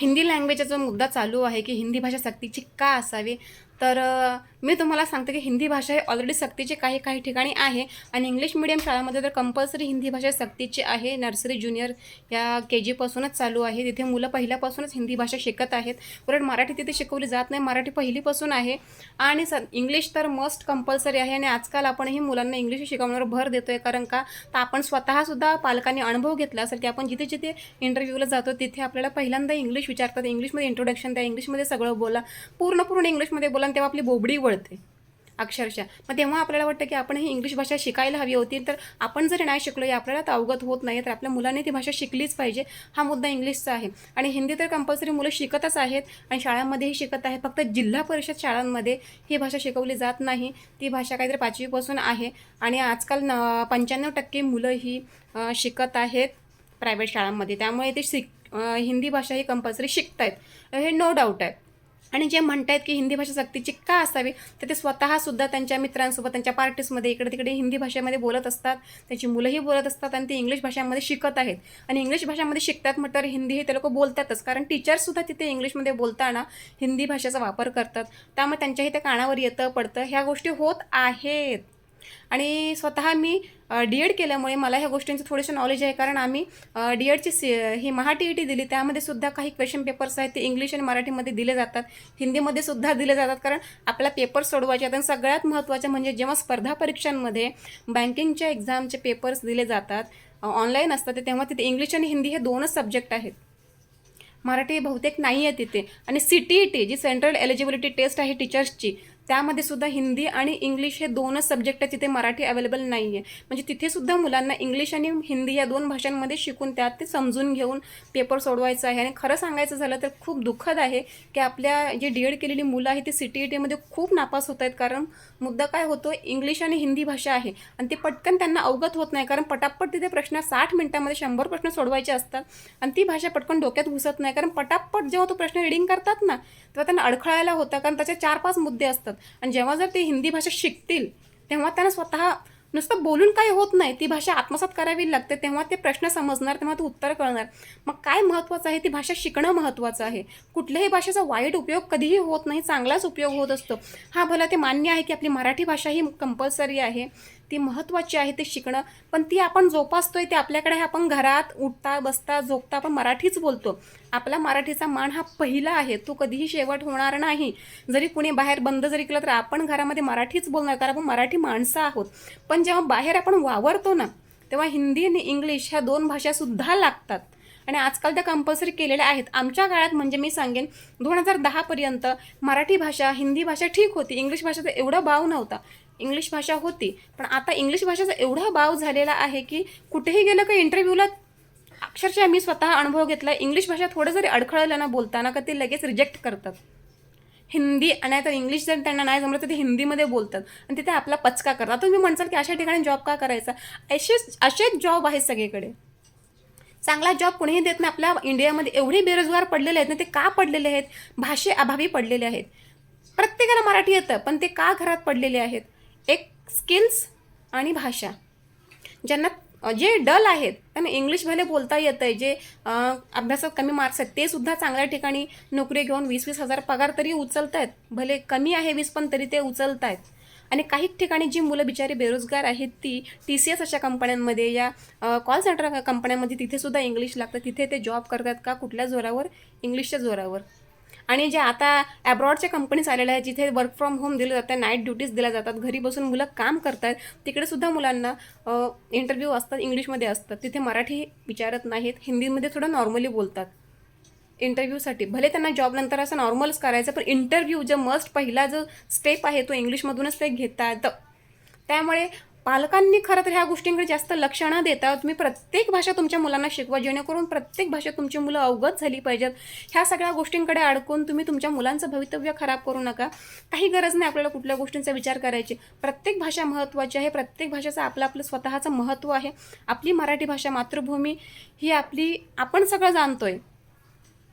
हिंदी लँग्वेजचा जो मुद्दा चालू आहे की हिंदी भाषा सक्तीची का असावी तर मी तुम्हाला सांगते की हिंदी भाषा ही ऑलरेडी सक्तीची काही काही ठिकाणी आहे आणि इंग्लिश मिडियम शाळामध्ये तर कंपल्सरी हिंदी भाषा सक्तीची आहे. नर्सरी ज्युनियर या के जीपासूनच चालू आहे. तिथे मुलं पहिल्यापासूनच हिंदी भाषा शिकत आहेत. उलट मराठी तिथे शिकवली जात नाही. मराठी पहिलीपासून आहे. आणि स इंग्लिश तर मस्ट कंपल्सरी आहे आणि आजकाल आपणही मुलांना इंग्लिश शिकवण्यावर भर देतो आहे कारण का? तर आपण स्वतःसुद्धा पालकांनी अनुभव घेतला असेल की आपण जिथे जिथे इंटरव्ह्यूला जातो तिथे आपल्याला पहिल्यांदा इंग्लिश विचारतात. इंग्लिशमध्ये इंट्रोडक्शन द्या. इंग्लिशमध्ये सगळं बोला. पूर्ण पूर्ण इंग्लिशमध्ये बोला. कारण तेव्हा आपली बोबडी वळते अक्षरशः. मग तेव्हा आपल्याला वाटतं की आपण ही इंग्लिश भाषा शिकायला हवी होती तर आपण जरी नाही शिकलो या आपल्याला तर अवगत होत नाही तर आपल्या मुलांनी ती भाषा शिकलीच पाहिजे. हा मुद्दा इंग्लिशचा आहे. आणि हिंदी तर कंपल्सरी मुलं शिकतच आहेत आणि शाळांमध्येही शिकत आहेत. फक्त जिल्हा परिषद शाळांमध्ये ही भाषा शिकवली जात नाही. ती भाषा काहीतरी पाचवीपासून आहे. आणि आजकाल न पंच्याण्णव टक्के मुलं ही शिकत आहेत प्रायव्हेट शाळांमध्ये. त्यामुळे ते शिक हिंदी भाषा ही कंपल्सरी शिकत आहेत हे नो डाऊट आहे. आणि जे म्हणतायत की हिंदी भाषा सक्तीची का असावी तर ते स्वतःसुद्धा त्यांच्या मित्रांसोबत त्यांच्या पार्टीजमध्ये इकडे तिकडे हिंदी भाषेमध्ये बोलत असतात. त्यांची मुलंही बोलत असतात आणि ते इंग्लिश भाषामध्ये शिकत आहेत. आणि इंग्लिश भाषामध्ये शिकतात म्हटल्यावर हिंदी हे ते लोक बोलतातच. कारण टीचर्ससुद्धा तिथे इंग्लिशमध्ये बोलताना हिंदी भाषेचा वापर करतात. त्यामुळे त्यांच्याही ते कानावर येतं पडतं. ह्या गोष्टी होत आहेत. आणि स्वतः मी डी एड केल्यामुळे मला ह्या गोष्टींचं थोडंसं नॉलेज आहे. कारण आम्ही डी एडची सी ही महा टी ई टी दिली. त्यामध्ये सुद्धा काही क्वेश्चन पेपर्स आहेत ते इंग्लिश आणि मराठीमध्ये दिले जातात. हिंदीमध्ये सुद्धा दिले जातात. कारण आपल्याला पेपर सोडवायचे आहेत. आणि सगळ्यात महत्त्वाचं म्हणजे जेव्हा स्पर्धा परीक्षांमध्ये बँकिंगच्या एक्झामचे पेपर्स दिले जातात ऑनलाईन असतात तेव्हा तिथे इंग्लिश आणि हिंदी हे दोनच सब्जेक्ट आहेत. मराठी बहुतेक नाही आहे तिथे. आणि सी टी ई टी जी सेंट्रल एलिजिबिलिटी टेस्ट आहे टीचर्सची त्यामध्ये सुद्धा हिंदी आणि इंग्लिश हे दोनच सब्जेक्ट आहे तिथे मराठी अवेलेबल नाही आहे म्हणजे तिथे सुद्धा मुलांना इंग्लिश आणि हिंदी या दोन भाषांमध्ये शिकून त्यात ते समजून घेऊन पेपर सोडवायचं आहे. आणि खरं सांगायचं झालं तर खूप दुःखद आहे की आपल्या जे डी एड केलेली मुलं आहेत ती सी टी ई टीमध्ये खूप नापास होत आहेत. कारण मुद्दा काय होतो इंग्लिश आणि हिंदी भाषा आहे आणि ते पटकन त्यांना अवगत होत नाही. कारण पटापट तिथे प्रश्न साठ मिनिटामध्ये शंभर प्रश्न सोडवायचे असतात आणि ती भाषा पटकन डोक्यात घुसत नाही. कारण पटापट जेव्हा तो प्रश्न रिडिंग करतात ना तेव्हा त्यांना अडखळायला होता. कारण त्याचे चार पाच मुद्दे असतात. आणि जेव्हा जर ते हिंदी भाषा शिकतील तेव्हा त्यांना स्वतः नुसतं बोलून काही होत नाही. ती भाषा आत्मसात करावी लागते. तेव्हा ते प्रश्न समजणार तेव्हा ते उत्तर कळणार. मग काय महत्त्वाचं आहे? ती भाषा शिकणं महत्त्वाचं आहे. कुठल्याही भाषेचा वाईट उपयोग कधीही होत नाही. चांगलाच उपयोग होत असतो. हा भला ते मान्य आहे की आपली मराठी भाषा ही कंपल्सरी आहे? ती महत्त्वाची आहे ते शिकणं. पण ती आपण जोपासतोय ते आपल्याकडे आहे. आपण घरात उठता बसता झोपता आपण मराठीच बोलतो. आपला मराठीचा मान हा पहिला आहे. तो कधीही शेवट होणार नाही. जरी कुणी बाहेर बंद जरी केलं तर आपण घरामध्ये मराठीच बोलणार. कारण आपण मराठी माणसं आहोत. पण जेव्हा बाहेर आपण वावरतो ना तेव्हा हिंदी आणि इंग्लिश ह्या दोन भाषासुद्धा लागतात. आणि आजकाल त्या कंपल्सरी केलेल्या आहेत. आमच्या काळात म्हणजे मी सांगेन दोन हजार दहापर्यंत मराठी भाषा हिंदी भाषा ठीक होती. इंग्लिश भाषेचा एवढा भाव नव्हता. इंग्लिश भाषा होती. पण आता इंग्लिश भाषेचा एवढा भाव झालेला आहे की कुठेही गेलं का इंटरव्ह्यूला अक्षरशः मी स्वतः अनुभव घेतला. इंग्लिश भाषा थोडं जरी अडखळलं ना बोलताना का ते लगेच रिजेक्ट करतात. हिंदी आणि तर इंग्लिश जर त्यांना नाही जमलं तर ते हिंदीमध्ये बोलतात. आणि तिथे आपला पचका करतात. तुम्ही म्हणसाल की अशा ठिकाणी जॉब का करायचा? असेच असेच जॉब आहेत सगळीकडे. चांगला जॉब कुणीही देत नाही. आपल्या इंडियामध्ये एवढे बेरोजगार पडलेले आहेत ना ते का पडलेले आहेत? भाषे अभावी पडलेले आहेत. प्रत्येकाला मराठी येतं पण ते का घरात पडलेले आहेत? एक स्किल्स आणि भाषा. ज्यांना जे डल आहेत त्यांना इंग्लिश भले बोलता येतं आहे जे अभ्यासात कमी मार्क्स आहेत ते सुद्धा चांगल्या ठिकाणी नोकरी घेऊन वीस वीस हजार पगार तरी उचलत आहेत भले कमी आहे वीस पण तरी ते उचलत आहेत आणि काही ठिकाणी जी मुलं बिचारी बेरोजगार आहेत ती टी सी एस अशा कंपन्यांमध्ये या कॉल सेंटर कंपन्यांमध्ये तिथेसुद्धा इंग्लिश लागतं. तिथे ते जॉब करतात का कुठल्या जोरावर? इंग्लिशच्या जोरावर. आणि जे आता ॲब्रॉडच्या कंपनीज आलेल्या आहेत जिथे वर्क फ्रॉम होम दिलं जातं नाईट ड्युटीज दिल्या जातात घरी बसून मुलं काम करतात तिकडे सुद्धा मुलांना इंटरव्ह्यू असतात इंग्लिशमध्ये असतात. तिथे मराठी विचारत नाहीत हिंदीमध्ये थोडं नॉर्मली बोलतात. इंटरव्ह्यूसाठी भले त्यांना जॉब नंतर असं नॉर्मलच करायचं पण इंटरव्ह्यू जो मस्ट पहिला जो स्टेप आहे तो इंग्लिशमधूनच ते घेतात. त्यामुळे पालकांनी खरं तर ह्या गोष्टींकडे जास्त लक्ष न देता तुम्ही प्रत्येक भाषा तुमच्या मुलांना शिकवा जेणेकरून प्रत्येक भाषा तुमची मुलं अवगत झाली पाहिजेत. ह्या सगळ्या गोष्टींकडे अडकून तुम्ही तुमच्या मुलांचं भवितव्य खराब करू नका. काही गरज नाही आपल्याला कुठल्या गोष्टींचा विचार करायची. प्रत्येक भाषा महत्त्वाची आहे. प्रत्येक भाषेचं आपलं आपलं स्वतःचं महत्त्व आहे. आपली मराठी भाषा मातृभूमी ही आपली आपण सगळं जाणतो आहे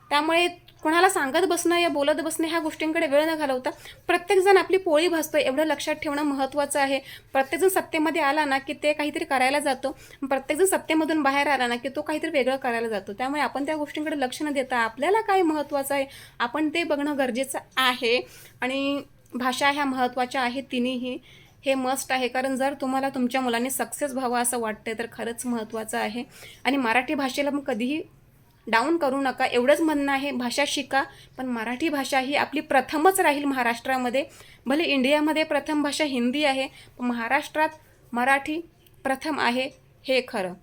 त्यामुळे कोणाला सांगत बसणं या बोलत बसणं ह्या गोष्टींकडे वेळ न घालवता प्रत्येकजण आपली पोळी भासतो एवढं लक्षात ठेवणं महत्त्वाचं आहे. प्रत्येकजण सत्तेमध्ये आला ना की ते काहीतरी करायला जातो. प्रत्येकजण सत्तेमधून बाहेर आला ना की तो काहीतरी वेगळं करायला जातो. त्यामुळे आपण त्या गोष्टींकडे लक्ष न देता आपल्याला काय महत्त्वाचं आहे आपण ते बघणं गरजेचं आहे. आणि भाषा ह्या महत्त्वाच्या आहेत तिन्हीही. हे मस्ट आहे. कारण जर तुम्हाला तुमच्या मुलांनी सक्सेस व्हावं असं वाटतंय तर खरंच महत्त्वाचं आहे. आणि मराठी भाषेला मग कधीही डाऊन करू नका. एवढंच म्हणणं आहे भाषा शिका. पण मराठी भाषा ही आपली प्रथमच राहील महाराष्ट्रामध्ये. भले इंडियामध्ये प्रथम भाषा हिंदी आहे पण महाराष्ट्रात मराठी प्रथम आहे हे खरं.